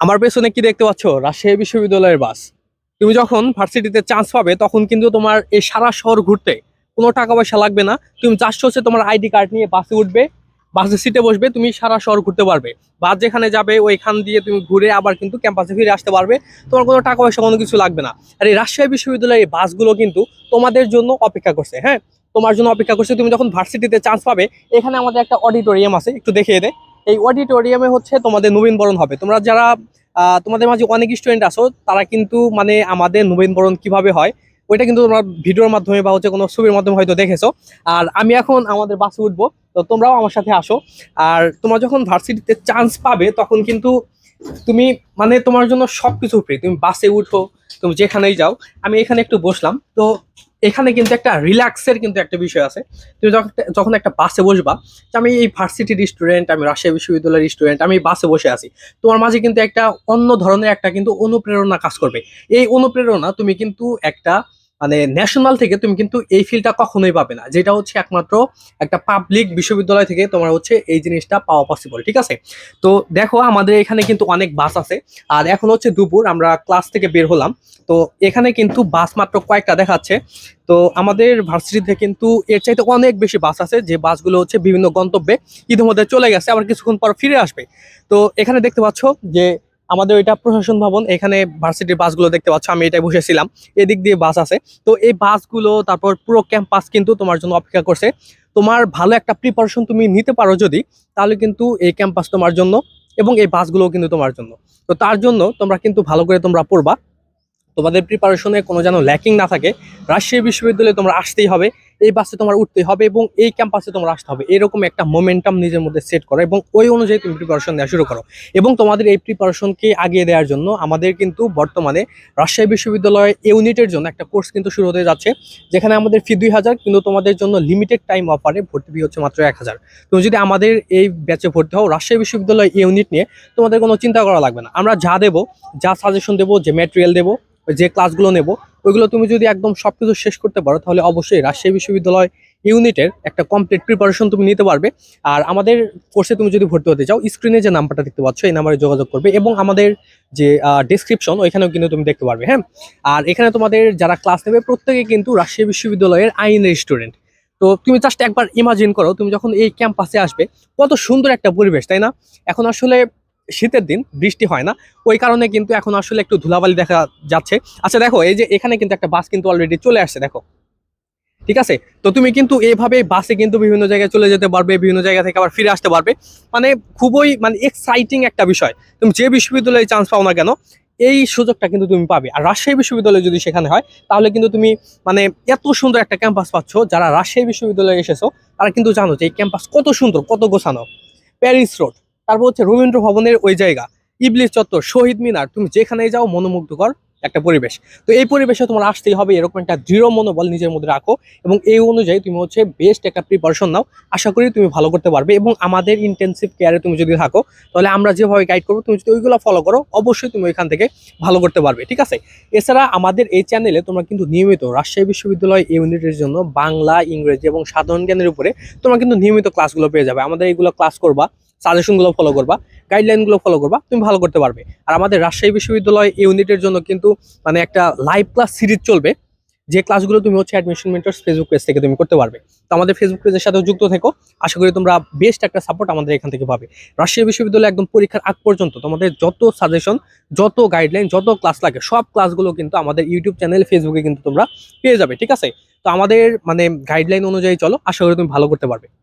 আমার পেছনে কি দেখতে পাচ্ছ? রাজশাহী বিশ্ববিদ্যালয়ের বাস। তুমি যখন ভার্সিটিতে চান্স পাবে, তখন কিন্তু তোমার এই সারা শহর ঘুরতে কোনো টাকা পয়সা লাগবে না। তুমি জাস্ট হচ্ছে তোমার আইডি কার্ড নিয়ে বাসে উঠবে বাসের সিটে বসবে, তুমি সারা শহর ঘুরতে পারবে। বাস যেখানে যাবে, ওইখান দিয়ে তুমি ঘুরে আবার কিন্তু ক্যাম্পাসে ফিরে আসতে পারবে। তোমার কোনো টাকা পয়সা, কোনো কিছু লাগবে না। আর এই রাজশাহী বিশ্ববিদ্যালয়ের এই বাসগুলো কিন্তু তোমাদের জন্য অপেক্ষা করছে হ্যাঁ? তোমার জন্য অপেক্ষা করছে। তুমি যখন ভার্সিটিতে চান্স পাবে, এখানে আমাদের একটা অডিটোরিয়াম আছে, একটু দেখিয়ে দে। এই অডিটোরিয়ামে হচ্ছে তোমাদের নবীনবরণ হবে। তোমরা যারা তোমাদের মাঝে অনেক স্টুডেন্ট আসো তারা কিন্তু মানে আমাদের নবীনবরণ কীভাবে হয়, ওইটা কিন্তু তোমরা ভিডিওর মাধ্যমে বা হচ্ছে কোনো ছবির মাধ্যমে হয়তো দেখেছ। আর আমি এখন আমাদের বাসে উঠবো, তো তোমরাও আমার সাথে আসো। আর তোমরা যখন ভার্সিটিতে চান্স পাবে, তখন কিন্তু তুমি মানে তোমার জন্য সবকিছু ফ্রি তুমি বাসে উঠো, তুমি যেখানেই যাও। আমি এখানে একটু বসলাম, তো এখানে কিন্তু একটা রিল্যাক্সের কিন্তু একটা বিষয় আছে। তুমি যখন যখন একটা বাসে বসবা যে আমি এই ভার্সিটির স্টুডেন্ট আমি রাশিয়া বিশ্ববিদ্যালয়ের স্টুডেন্ট আমি বাসে বসে আছি। তোমার মাঝে কিন্তু একটা অন্য ধরনের একটা কিন্তু অনুপ্রেরণা কাজ করবে। এই অনুপ্রেরণা তুমি কিন্তু একটা মানে ন্যাশনাল থেকে তুমি কিন্তু এই ফিলটা কখনোই পাবে না। যেটা হচ্ছে একমাত্র একটা পাবলিক বিশ্ববিদ্যালয় থেকে তোমার হচ্ছে এই জিনিসটা পাওয়া পসিবল ঠিক আছে? তো দেখো আমাদের এখানে কিন্তু অনেক বাস আছে। আর এখন হচ্ছে দুপুর, আমরা ক্লাস থেকে বের হলাম। তো এখানে কিন্তু বাস মাত্র কয়েকটা দেখাচ্ছে। তো আমাদের ভার্সিটিতে কিন্তু এর চাইতে অনেক বেশি বাস আছে, যে বাসগুলো হচ্ছে বিভিন্ন গন্তব্যে ইতিমধ্যে চলে গেছে, আবার কিছুক্ষণ পর ফিরে আসবে। তো এখানে দেখতে পাচ্ছ যে আমাদের এটা প্রশাসন ভবন, এখানে ভার্সিটির বাসগুলো দেখতে পাচ্ছ, আমি এটাই বসেছিলাম। এদিক দিয়ে বাস আছে। তো এই বাসগুলো, তারপর পুরো ক্যাম্পাস কিন্তু তোমার জন্য অপেক্ষা করছে। তোমার ভালো একটা প্রিপারেশন তুমি নিতে পারো যদি, তাহলে কিন্তু এই ক্যাম্পাস তোমার জন্য এবং এই বাসগুলোও কিন্তু তোমার জন্য। তো তার জন্য তোমরা কিন্তু ভালো করে তোমরা পড়বা। তোমাদের প্রিপারেশনে কোনো যেন ল্যাকিং না থাকে। রাজশাহী বিশ্ববিদ্যালয়ে তোমরা আসতেই হবে। এই বাসে তোমার উঠতে হবে এবং এই ক্যাম্পাসে তোমরা আসতে হবে। এরকম একটা মোমেন্টাম নিজের মধ্যে সেট করো এবং ওই অনুযায়ী তুমি প্রিপারেশন দেওয়া শুরু করো। এবং তোমাদের এই প্রিপারেশনকে আগিয়ে দেওয়ার জন্য আমাদের কিন্তু বর্তমানে রাজশাহী বিশ্ববিদ্যালয় ইউনিটের জন্য একটা কোর্স কিন্তু শুরু হতে যাচ্ছে, যেখানে আমাদের ফি দুই হাজার, কিন্তু তোমাদের জন্য লিমিটেড টাইম অফারে ভর্তি ফি হচ্ছে মাত্র এক হাজার। তুমি যদি আমাদের এই ব্যাচে ভর্তি হও, রাজশাহী বিশ্ববিদ্যালয় ইউনিট নিয়ে তোমাদের কোনো চিন্তা করা লাগবে না। আমরা যা দেবো, যা সাজেশন দেবো, যে ম্যাটেরিয়াল দেবো, যে ক্লাসগুলো নেব ওইগুলো তুমি যদি একদম সব কিছু শেষ করতে পারো, তাহলে অবশ্যই রাজশাহী বিশ্ববিদ্যালয় ইউনিটের একটা কমপ্লিট প্রিপারেশন তুমি নিতে পারবে। আর আমাদের কোর্সে তুমি যদি ভর্তি হতে চাও স্ক্রিনে যে নাম্বারটা দেখতে পাচ্ছ, এই নাম্বারে যোগাযোগ করবে এবং আমাদের যে ডিসক্রিপশন ওইখানেও কিন্তু তুমি দেখতে পারবে হ্যাঁ? আর এখানে তোমাদের যারা ক্লাস নেবে, প্রত্যেকে কিন্তু রাজশাহী বিশ্ববিদ্যালয়ের আইনের স্টুডেন্ট তো তুমি জাস্ট একবার ইমাজিন করো, তুমি যখন এই ক্যাম্পাসে আসবে, কত সুন্দর একটা পরিবেশ, তাই না? এখন আসলে শীতের দিন, বৃষ্টি হয় না। ওই কারণে কিন্তু এখন আসলে একটু ধুলাবালি দেখা যাচ্ছে। আচ্ছা দেখো, এই যে এখানে কিন্তু একটা বাস কিন্তু অলরেডি চলে আসছে, দেখো। ঠিক আছে? তো তুমি কিন্তু এইভাবে বাসে কিন্তু বিভিন্ন জায়গায় চলে যেতে পারবে, বিভিন্ন জায়গা থেকে আবার ফিরে আসতে পারবে। মানে খুবই মানে এক্সাইটিং একটা বিষয়। তুমি যে বিশ্ববিদ্যালয়ে চান্স পাও না কেন, এই সুযোগটা কিন্তু তুমি পাবে। আর রাজশাহী বিশ্ববিদ্যালয় যদি সেখানে হয়, তাহলে কিন্তু তুমি মানে এত সুন্দর একটা ক্যাম্পাস পাচ্ছ, যারা রাজশাহী বিশ্ববিদ্যালয়ে এসেছ, তারা কিন্তু জানো যে এই ক্যাম্পাস কত সুন্দর, কত গোছানো। প্যারিস রোড তারপর হচ্ছে রবীন্দ্র ভবনের ওই জায়গা ইবলিশ চত্বর, শহীদ মিনার, তুমি যেখানেই যাও মনোমুগ্ধকর একটা পরিবেশ। তো এই পরিবেশে তোমার আসতেই হবে এরকম একটা দৃঢ় মনোবল নিজের মধ্যে রাখো এবং এই অনুযায়ী তুমি হচ্ছে বেস্ট একটা প্রিপারেশন নাও। আশা করি তুমি ভালো করতে পারবে এবং আমাদের ইন্টেন্সিভ কেয়ারে তুমি যদি থাকো, তাহলে আমরা যেভাবে গাইড করব, তুমি যদি ওইগুলো ফলো করো, অবশ্যই তুমি ওইখান থেকে ভালো করতে পারবে, ঠিক আছে? এছাড়া আমাদের এই চ্যানেলে তোমরা কিন্তু নিয়মিত রাজশাহী বিশ্ববিদ্যালয় ইউনিটের জন্য বাংলা, ইংরেজি এবং সাধারণ জ্ঞানের উপরে তোমরা কিন্তু নিয়মিত ক্লাসগুলো পেয়ে যাবে। আমাদের এইগুলো ক্লাস করবা সাজেশনগুলো ফলো করবা গাইডলাইনগুলো ফলো করবা, তুমি ভালো করতে পারবে। আর আমাদের রাজশাহী বিশ্ববিদ্যালয় ইউনিটের জন্য কিন্তু মানে একটা লাইভ ক্লাস সিরিজ চলবে, যে ক্লাসগুলো তুমি হচ্ছে অ্যাডমিশন মেন্টর্স ফেসবুক পেজ থেকে তুমি করতে পারবে। তো আমাদের ফেসবুক পেজের সাথেও যুক্ত থেকো, আশা করি তোমরা বেস্ট একটা সাপোর্ট আমাদের এখান থেকে পাবে। রাজশাহী বিশ্ববিদ্যালয় একদম পরীক্ষার আগ পর্যন্ত তোমাদের যত সাজেশন যত গাইডলাইন যত ক্লাস লাগে, সব ক্লাসগুলো কিন্তু আমাদের ইউটিউব চ্যানেল ফেসবুকে কিন্তু তোমরা পেয়ে যাবে, ঠিক আছে? তো আমাদের মানে গাইডলাইন অনুযায়ী চলো, আশা করি তুমি ভালো করতে পারবে।